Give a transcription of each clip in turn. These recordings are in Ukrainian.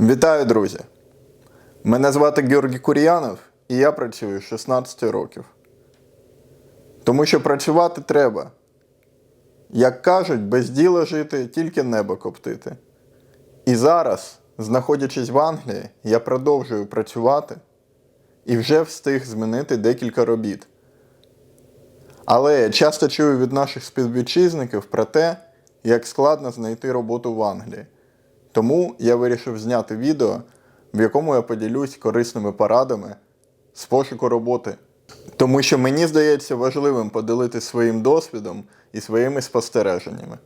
Вітаю, друзі! Мене звати Георгій Кур'янов, і я працюю 16 років. Тому що працювати треба. Як кажуть, без діла жити, тільки небо коптити. І зараз, знаходячись в Англії, я продовжую працювати і вже встиг змінити декілька робіт. Але я часто чую від наших співвітчизників про те, як складно знайти роботу в Англії. Тому я вирішив зняти відео, в якому я поділюсь корисними порадами з пошуку роботи. Тому що мені здається важливим поділитися своїм досвідом і своїми спостереженнями.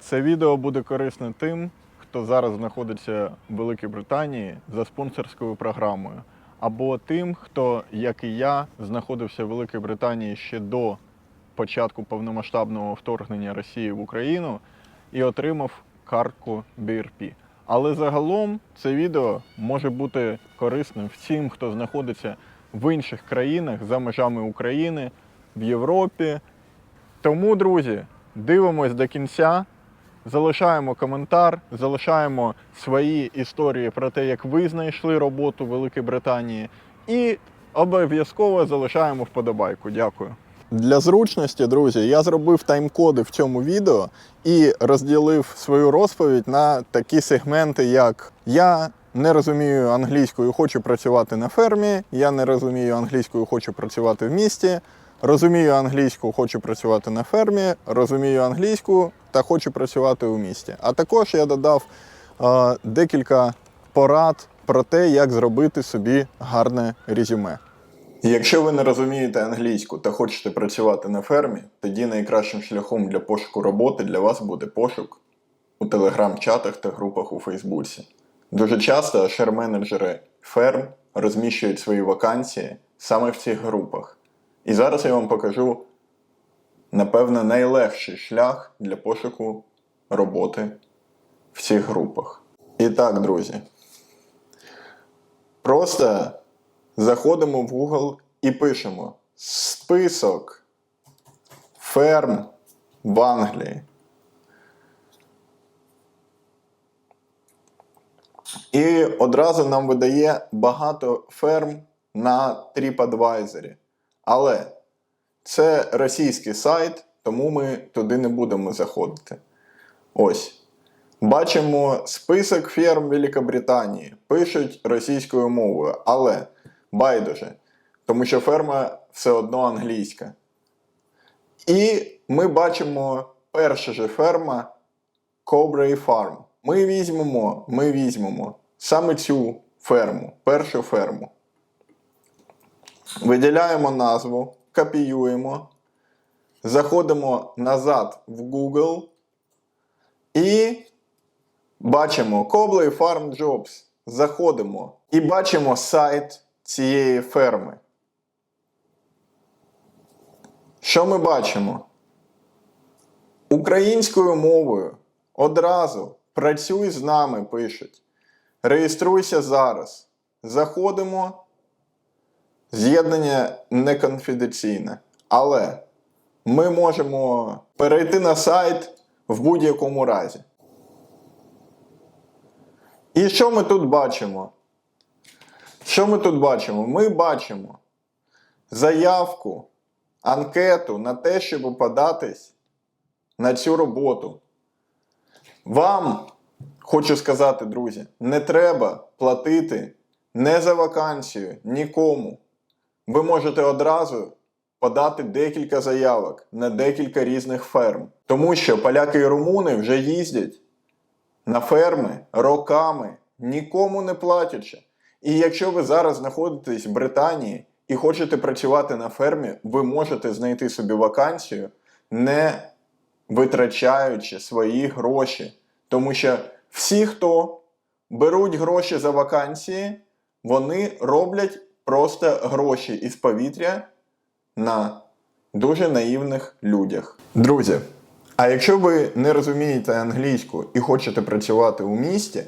Це відео буде корисне тим, хто зараз знаходиться в Великій Британії за спонсорською програмою, або тим, хто, як і я, знаходився в Великій Британії ще до початку повномасштабного вторгнення Росії в Україну і отримав картку BRP. Але загалом це відео може бути корисним всім, хто знаходиться в інших країнах за межами України, в Європі. Тому, друзі, дивимось до кінця, залишаємо коментар, залишаємо свої історії про те, як ви знайшли роботу в Великій Британії, і обов'язково залишаємо вподобайку. Дякую. Для зручності, друзі, я зробив тайм-коди в цьому відео і розділив свою розповідь на такі сегменти, як я не розумію англійською, хочу працювати на фермі, я не розумію англійською, хочу працювати в місті, розумію англійську, хочу працювати на фермі, розумію англійську та хочу працювати у місті. А також я додав е, декілька порад про те, як зробити собі гарне резюме. Якщо ви не розумієте англійську та хочете працювати на фермі, тоді найкращим шляхом для пошуку роботи для вас буде пошук у телеграм-чатах та групах у Фейсбуці. Дуже часто шер-менеджери ферм розміщують свої вакансії саме в цих групах. І зараз я вам покажу, напевно, найлегший шлях для пошуку роботи в цих групах. І так, друзі, просто заходимо в Google і пишемо список ферм в Англії. І одразу нам видає багато ферм на TripAdvisor. Але це російський сайт, тому ми туди не будемо заходити. Ось. Бачимо список ферм Великобританії. Пишуть російською мовою, але байдуже, тому що ферма все одно англійська. І ми бачимо перша же ферма Cobray Farm. Ми візьмемо, ми візьмемо саме цю ферму, першу ферму. Виділяємо назву, копіюємо, заходимо назад в Google і бачимо Cobley Farm Jobs. Заходимо і бачимо сайт цієї ферми. Що ми бачимо? Українською мовою одразу працюй з нами пишуть. Реєструйся зараз. Заходимо. З'єднання неконфіденційне. Але ми можемо перейти на сайт в будь-якому разі. І що ми тут бачимо? Що ми тут бачимо? Ми бачимо заявку, анкету на те, щоб податись на цю роботу. Вам, хочу сказати, друзі, не треба платити не за вакансію нікому. Ви можете одразу подати декілька заявок на декілька різних ферм. Тому що поляки і румуни вже їздять на ферми роками, нікому не платячи. І якщо ви зараз знаходитесь в Британії і хочете працювати на фермі, ви можете знайти собі вакансію, не витрачаючи свої гроші. Тому що всі, хто беруть гроші за вакансії, вони роблять просто гроші із повітря на дуже наївних людях. Друзі, а якщо ви не розумієте англійську і хочете працювати у місті,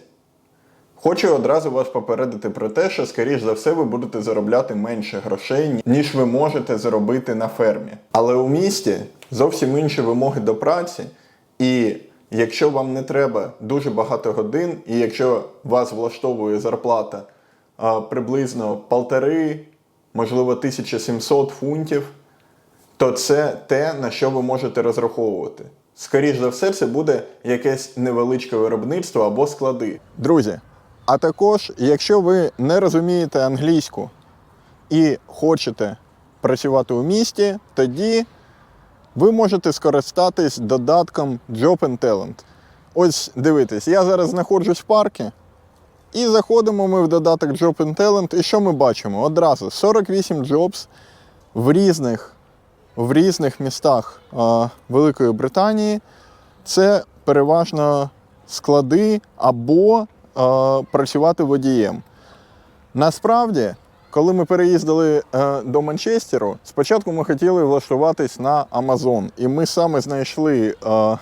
Хочу одразу вас попередити про те, що, скоріш за все, ви будете заробляти менше грошей, ніж ви можете заробити на фермі. Але у місті зовсім інші вимоги до праці, і якщо вам не треба дуже багато годин, і якщо вас влаштовує зарплата а, приблизно полтори, можливо, 1700 фунтів, то це те, на що ви можете розраховувати. Скоріше за все, це буде якесь невеличке виробництво або склади. Друзі, а також, якщо ви не розумієте англійську і хочете працювати у місті, тоді ви можете скористатись додатком Job and Talent. Ось дивитесь, я зараз знаходжусь в парку, і заходимо ми в додаток Job and Talent, і що ми бачимо? Одразу 48 jobs в різних, в різних містах а, Великої Британії. Це переважно склади або працювати водієм. Насправді, коли ми переїздили е, до Манчестеру, спочатку ми хотіли влаштуватись на Amazon. І ми саме знайшли е,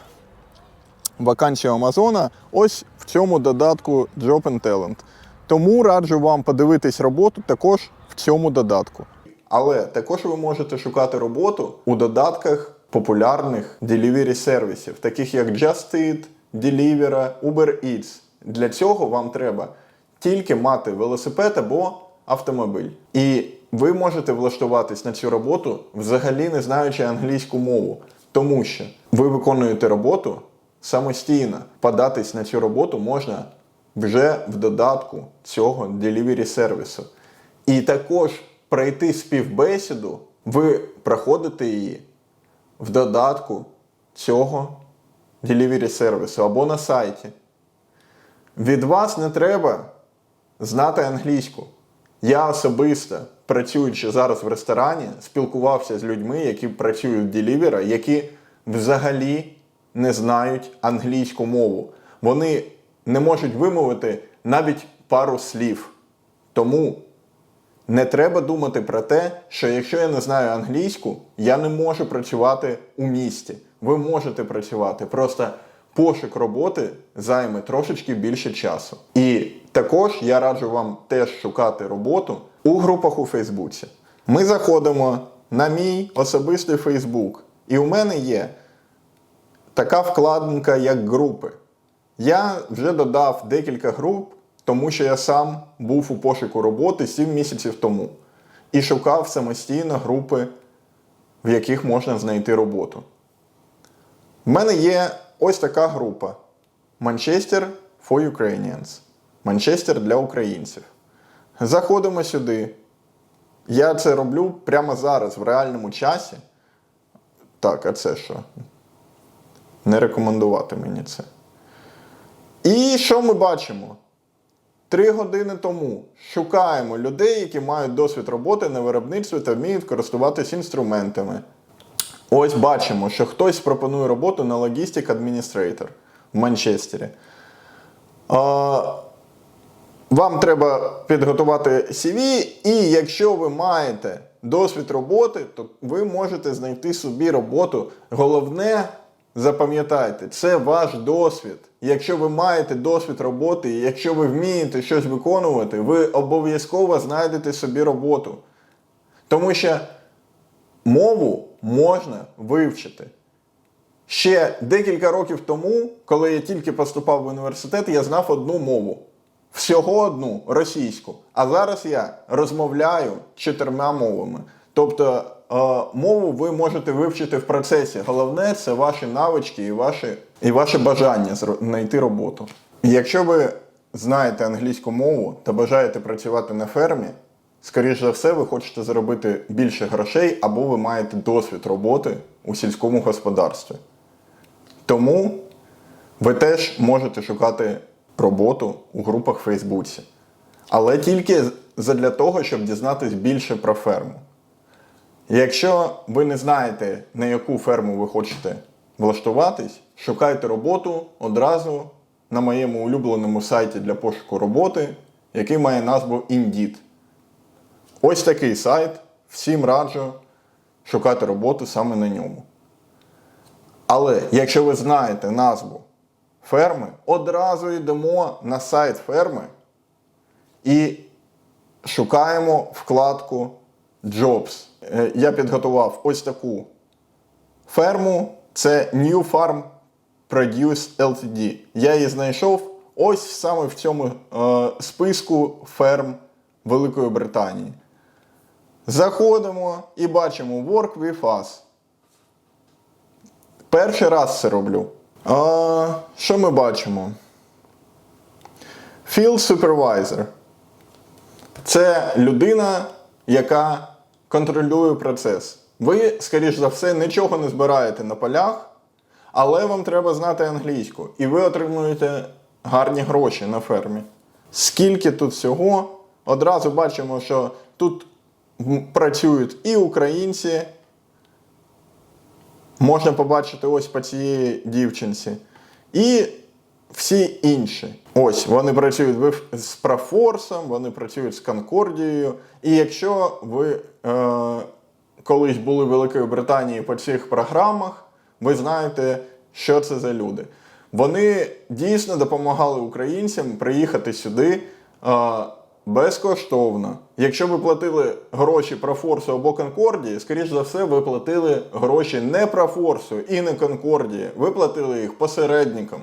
вакансію Амазона ось в цьому додатку Job and Talent. Тому раджу вам подивитись роботу також в цьому додатку. Але також ви можете шукати роботу у додатках популярних delivery сервісів, таких як Just Eat, Deliveroo, Uber Eats. Для цього вам треба тільки мати велосипед або автомобіль. І ви можете влаштуватись на цю роботу, взагалі не знаючи англійську мову, тому що ви виконуєте роботу самостійно. Податись на цю роботу можна вже в додатку цього delivery сервісу. І також пройти співбесіду, ви проходите її в додатку цього delivery сервісу або на сайті. Від вас не треба знати англійську. Я особисто, працюючи зараз в ресторані, спілкувався з людьми, які працюють в Deliveroo, які взагалі не знають англійську мову. Вони не можуть вимовити навіть пару слів. Тому не треба думати про те, що якщо я не знаю англійську, я не можу працювати у місті. Ви можете працювати. Просто пошук роботи займе трошечки більше часу. І також я раджу вам теж шукати роботу у групах у Фейсбуці. Ми заходимо на мій особистий Фейсбук, і у мене є така вкладинка, як групи. Я вже додав декілька груп, тому що я сам був у пошуку роботи 7 місяців тому і шукав самостійно групи, в яких можна знайти роботу. В мене є ось така група: Manchester for Ukrainians. Манчестер для українців. Заходимо сюди. Я це роблю прямо зараз, в реальному часі. Так, а це що? Не рекомендувати мені це. І що ми бачимо? Три години тому шукаємо людей, які мають досвід роботи на виробництві та вміють користуватись інструментами. Ось бачимо, що хтось пропонує роботу на Logistic Administrator в Манчестері. Вам треба підготувати CV, і якщо ви маєте досвід роботи, то ви можете знайти собі роботу. Головне, запам'ятайте, це ваш досвід. Якщо ви маєте досвід роботи, і якщо ви вмієте щось виконувати, ви обов'язково знайдете собі роботу. Тому що мову можна вивчити. Ще декілька років тому, коли я тільки поступав в університет, я знав одну мову. Всього одну російську. А зараз я розмовляю чотирма мовами. Тобто е, мову ви можете вивчити в процесі. Головне це ваші навички і ваше, і ваше бажання знайти роботу. Якщо ви знаєте англійську мову та бажаєте працювати на фермі, скоріш за все, ви хочете заробити більше грошей або ви маєте досвід роботи у сільському господарстві. Тому ви теж можете шукати роботу у групах в Фейсбуці. Але тільки для того, щоб дізнатись більше про ферму. Якщо ви не знаєте, на яку ферму ви хочете влаштуватись, шукайте роботу одразу на моєму улюбленому сайті для пошуку роботи, який має назву Indeed. Ось такий сайт. Всім раджу шукати роботу саме на ньому. Але якщо ви знаєте назву ферми, одразу йдемо на сайт ферми і шукаємо вкладку Jobs. Е, Я підготував ось таку ферму. Це New Farm Produce Ltd. Я її знайшов ось саме в цьому е, списку ферм Великої Британії. Заходимо і бачимо Work with us. Перший раз це роблю. А, що ми бачимо? Field Supervisor. Це людина, яка контролює процес. Ви, скоріш за все, нічого не збираєте на полях, але вам треба знати англійську. І ви отримуєте гарні гроші на фермі. Скільки тут всього? Одразу бачимо, що тут працюють і українці. Можна побачити ось по цієї дівчинці. І всі інші. Ось вони працюють з Профорсом, вони працюють з Конкордією. І якщо ви е, колись були в Великої Британії по цих програмах, ви знаєте, що це за люди. Вони дійсно допомагали українцям приїхати сюди е, безкоштовно. Якщо ви платили гроші Профорсу або Конкордії, скоріш за все, ви платили гроші не Профорсу і не Конкордії. Ви платили їх посередникам.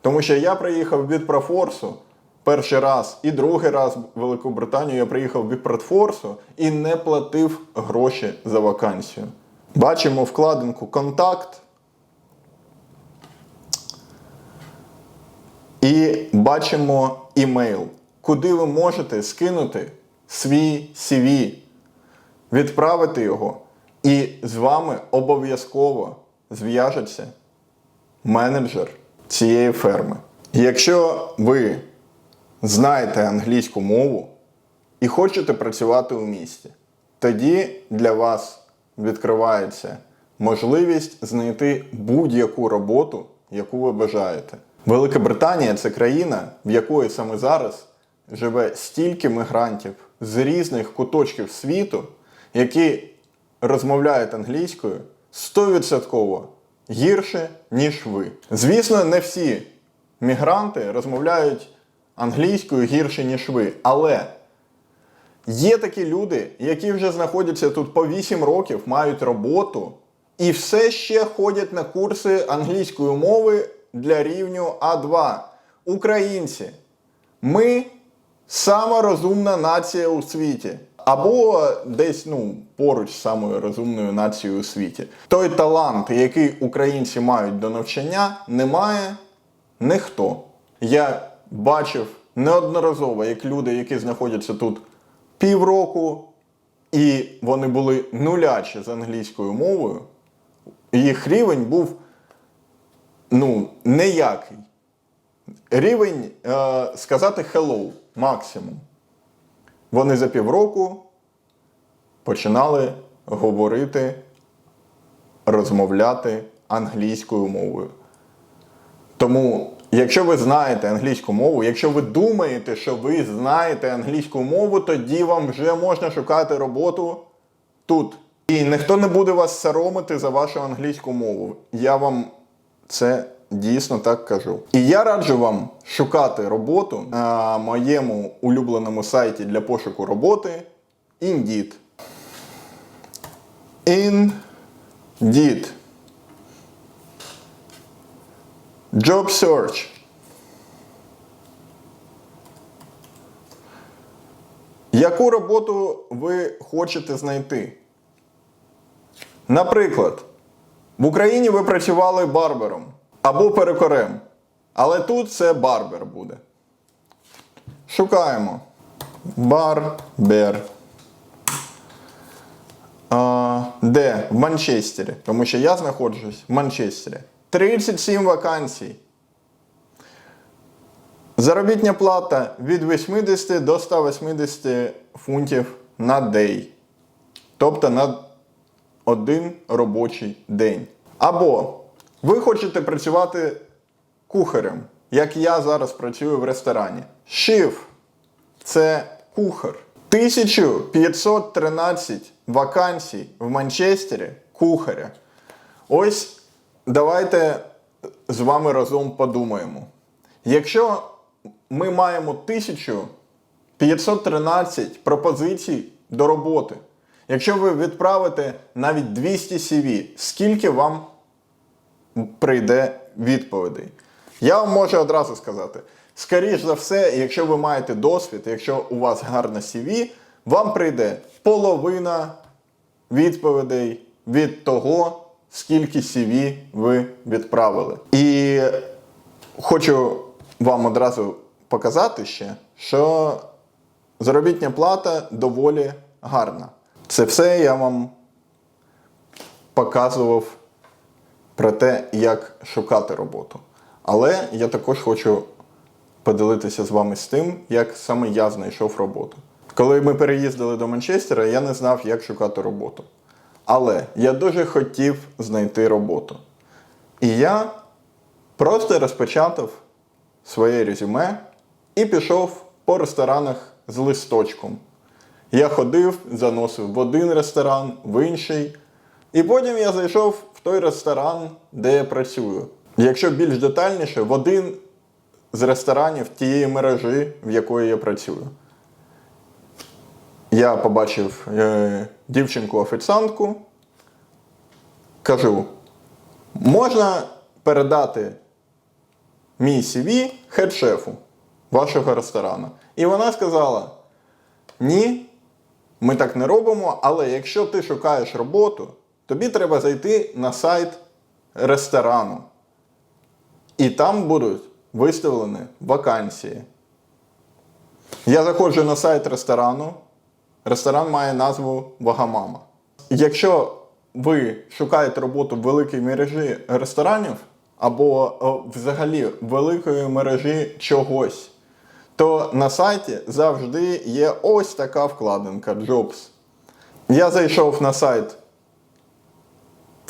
Тому що я приїхав від Профорсу перший раз і другий раз в Велику Британію я приїхав від Профорсу і не платив гроші за вакансію. Бачимо вкладинку Контакт. І бачимо імейл, куди ви можете скинути свій CV, відправити його, і з вами обов'язково зв'яжеться менеджер цієї ферми. Якщо ви знаєте англійську мову і хочете працювати у місті, тоді для вас відкривається можливість знайти будь-яку роботу, яку ви бажаєте. Велика Британія це країна, в якої саме зараз живе стільки мігрантів з різних куточків світу, які розмовляють англійською 100% гірше, ніж ви. Звісно, не всі мігранти розмовляють англійською гірше, ніж ви, але є такі люди, які вже знаходяться тут по 8 років, мають роботу і все ще ходять на курси англійської мови для рівню А2. Українці. Ми сама розумна нація у світі. Або десь ну, поруч з самою розумною нацією у світі. Той талант, який українці мають до навчання, не має ніхто. Я бачив неодноразово, як люди, які знаходяться тут півроку, і вони були нулячі з англійською мовою, їх рівень був ну, неякий. Рівень е, сказати hello максимум. Вони за півроку починали говорити, розмовляти англійською мовою. Тому, якщо ви знаєте англійську мову, якщо ви думаєте, що ви знаєте англійську мову, тоді вам вже можна шукати роботу тут. І ніхто не буде вас соромити за вашу англійську мову. Я вам це дійсно так кажу. І я раджу вам шукати роботу на моєму улюбленому сайті для пошуку роботи Indeed. Indeed. Job Search. Яку роботу ви хочете знайти? Наприклад, в Україні ви працювали барбером або перекорем. Але тут це барбер буде. Шукаємо. Барбер. А, де? В Манчестері. Тому що я знаходжусь в Манчестері. 37 вакансій. Заробітня плата від 80 до 180 фунтів на день. Тобто на один робочий день. Або ви хочете працювати кухарем, як я зараз працюю в ресторані. Шиф це кухар. 1513 вакансій в Манчестері кухаря. Ось давайте з вами разом подумаємо. Якщо ми маємо 1513 пропозицій до роботи, якщо ви відправите навіть 200 CV, скільки вам прийде відповідей. Я вам можу одразу сказати: скоріш за все, якщо ви маєте досвід, якщо у вас гарне CV, вам прийде половина відповідей від того, скільки CV ви відправили. І хочу вам одразу показати ще, що заробітня плата доволі гарна. Це все я вам показував про те, як шукати роботу. Але я також хочу поділитися з вами з тим, як саме я знайшов роботу. Коли ми переїздили до Манчестера, я не знав, як шукати роботу. Але я дуже хотів знайти роботу. І я просто розпечатав своє резюме і пішов по ресторанах з листочком. Я ходив, заносив в один ресторан, в інший. І потім я зайшов той ресторан, де я працюю. Якщо більш детальніше, в один з ресторанів тієї мережі, в якої я працюю. Я побачив е, дівчинку-офіціантку, кажу, можна передати мій CV хед-шефу вашого ресторану. І вона сказала: ні, ми так не робимо, але якщо ти шукаєш роботу, тобі треба зайти на сайт ресторану. І там будуть виставлені вакансії. Я заходжу на сайт ресторану. Ресторан має назву Вагамама. Якщо ви шукаєте роботу в великій мережі ресторанів або взагалі великої мережі чогось, то на сайті завжди є ось така вкладинка Jobs. Я зайшов на сайт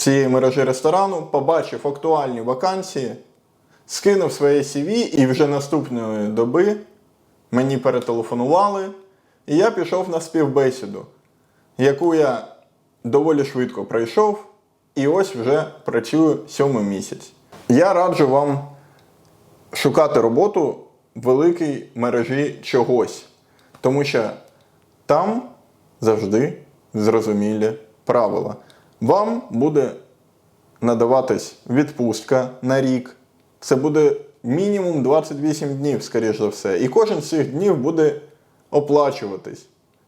цієї мережі ресторану, побачив актуальні вакансії, скинув своє CV і вже наступної доби мені перетелефонували, і я пішов на співбесіду, яку я доволі швидко пройшов, і ось вже працюю сьомий місяць. Я раджу вам шукати роботу в великій мережі чогось, тому що там завжди зрозумілі правила. Вам буде надаватись відпустка на рік. Це буде мінімум 28 днів, скоріш за все. І кожен з цих днів буде оплачуватись.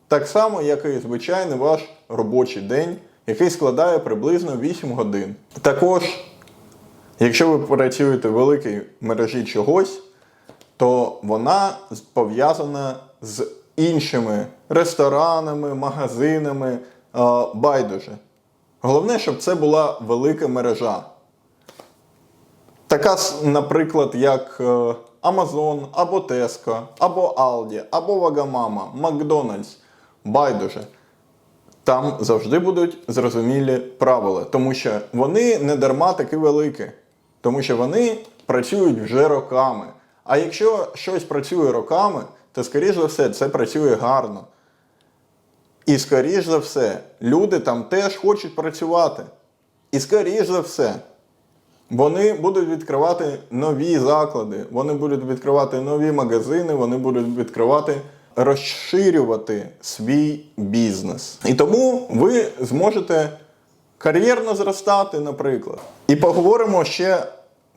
Так само, як і звичайний ваш робочий день, який складає приблизно 8 годин. Також, якщо ви працюєте в великій мережі чогось, то вона пов'язана з іншими ресторанами, магазинами, е, байдуже. Головне, щоб це була велика мережа. Така, наприклад, як е, Amazon, або Tesco, або Aldi, або Вагамама, Макдональдс, байдуже. Там завжди будуть зрозумілі правила, тому що вони не дарма такі великі, тому що вони працюють вже роками. А якщо щось працює роками, то скоріш за все це працює гарно. І скоріш за все, люди там теж хочуть працювати. І скоріш за все, вони будуть відкривати нові заклади, вони будуть відкривати нові магазини, вони будуть відкривати, розширювати свій бізнес. І тому ви зможете кар'єрно зростати, наприклад. І поговоримо ще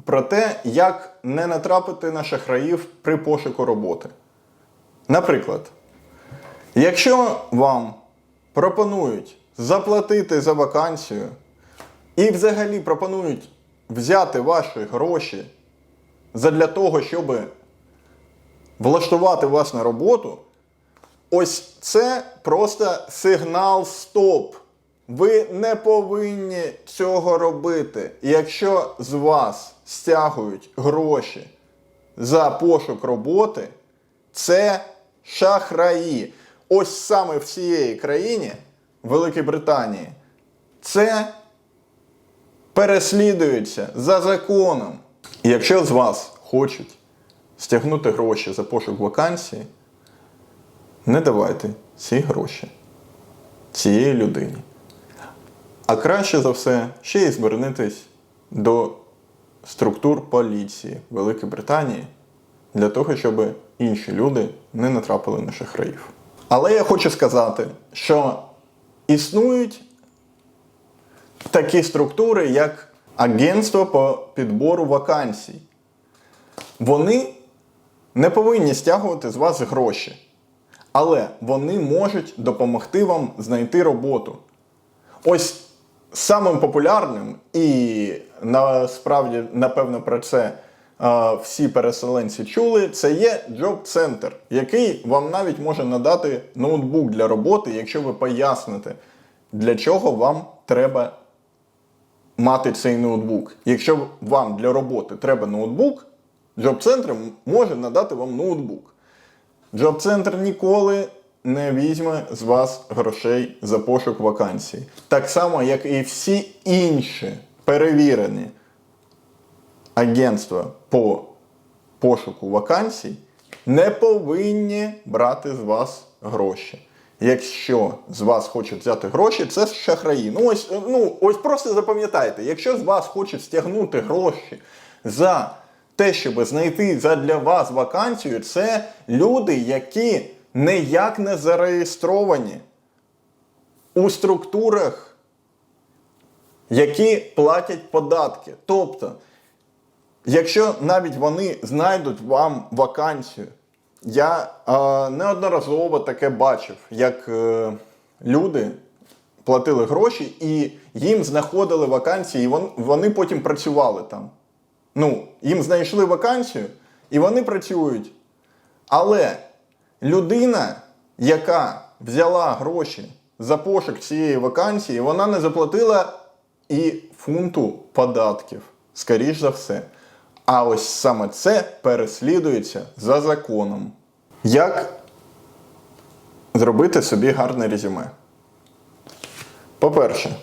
про те, як не натрапити на шахраїв при пошуку роботи. Наприклад, Якщо вам пропонують заплатити за вакансію і взагалі пропонують взяти ваші гроші задля того, щоб влаштувати вас на роботу, ось це просто сигнал стоп. Ви не повинні цього робити. Якщо з вас стягують гроші за пошук роботи, це шахраї. Ось саме в цієї країні, Великій Британії, це переслідується за законом. І якщо з вас хочуть стягнути гроші за пошук вакансії, не давайте ці гроші цієї людині. А краще за все ще й звернутись до структур поліції Великої Британії для того, щоб інші люди не натрапили на шахраїв. Але я хочу сказати, що існують такі структури, як агентство по підбору вакансій. Вони не повинні стягувати з вас гроші, але вони можуть допомогти вам знайти роботу. Ось самим популярним, і насправді, напевно, про це всі переселенці чули, це є Job Center, який вам навіть може надати ноутбук для роботи, якщо ви поясните, для чого вам треба мати цей ноутбук. Якщо вам для роботи треба ноутбук, Job Center може надати вам ноутбук. Job Center ніколи не візьме з вас грошей за пошук вакансій. Так само, як і всі інші перевірені агентства по пошуку вакансій, не повинні брати з вас гроші. Якщо з вас хочуть взяти гроші, це шахраї. Ну ось, ну, ось просто запам'ятайте, якщо з вас хочуть стягнути гроші за те, щоб знайти задля вас вакансію, це люди, які ніяк не зареєстровані у структурах, які платять податки. Тобто, якщо навіть вони знайдуть вам вакансію, я е, неодноразово таке бачив, як е, люди платили гроші і їм знаходили вакансії, і вон, вони потім працювали там. Ну, їм знайшли вакансію, і вони працюють. Але людина, яка взяла гроші за пошук цієї вакансії, вона не заплатила і фунту податків, скоріш за все. А ось саме це переслідується за законом. Як зробити собі гарне резюме? По-перше,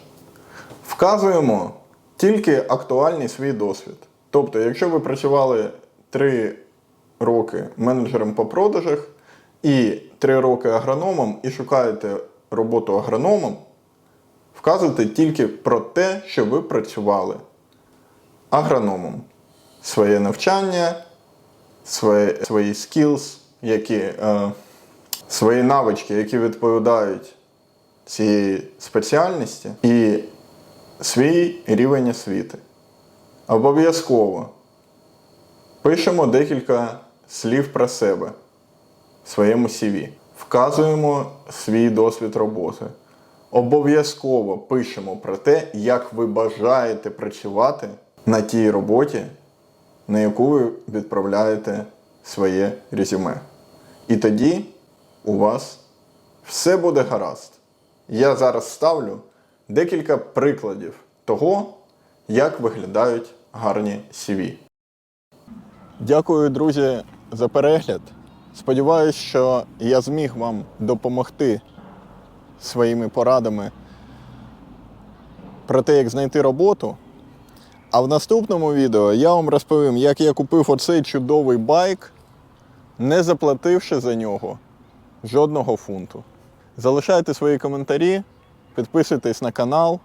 вказуємо тільки актуальний свій досвід. Тобто, якщо ви працювали 3 роки менеджером по продажах і 3 роки агрономом і шукаєте роботу агрономом, вказуйте тільки про те, що ви працювали агрономом. Своє навчання, свої, свої skills, які, е, свої навички, які відповідають цієї спеціальності, і свій рівень освіти. Обов'язково пишемо декілька слів про себе в своєму CV. Вказуємо свій досвід роботи. Обов'язково пишемо про те, як ви бажаєте працювати на тій роботі, на яку ви відправляєте своє резюме. І тоді у вас все буде гаразд. Я зараз ставлю декілька прикладів того, як виглядають гарні CV. Дякую, друзі, за перегляд. Сподіваюсь, що я зміг вам допомогти своїми порадами про те, як знайти роботу. А в наступному відео я вам розповім, як я купив оцей чудовий байк, не заплативши за нього жодного фунту. Залишайте свої коментарі, підписуйтесь на канал,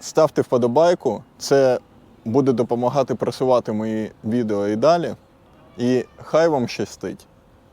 ставте вподобайку. Це буде допомагати просувати мої відео і далі. І хай вам щастить!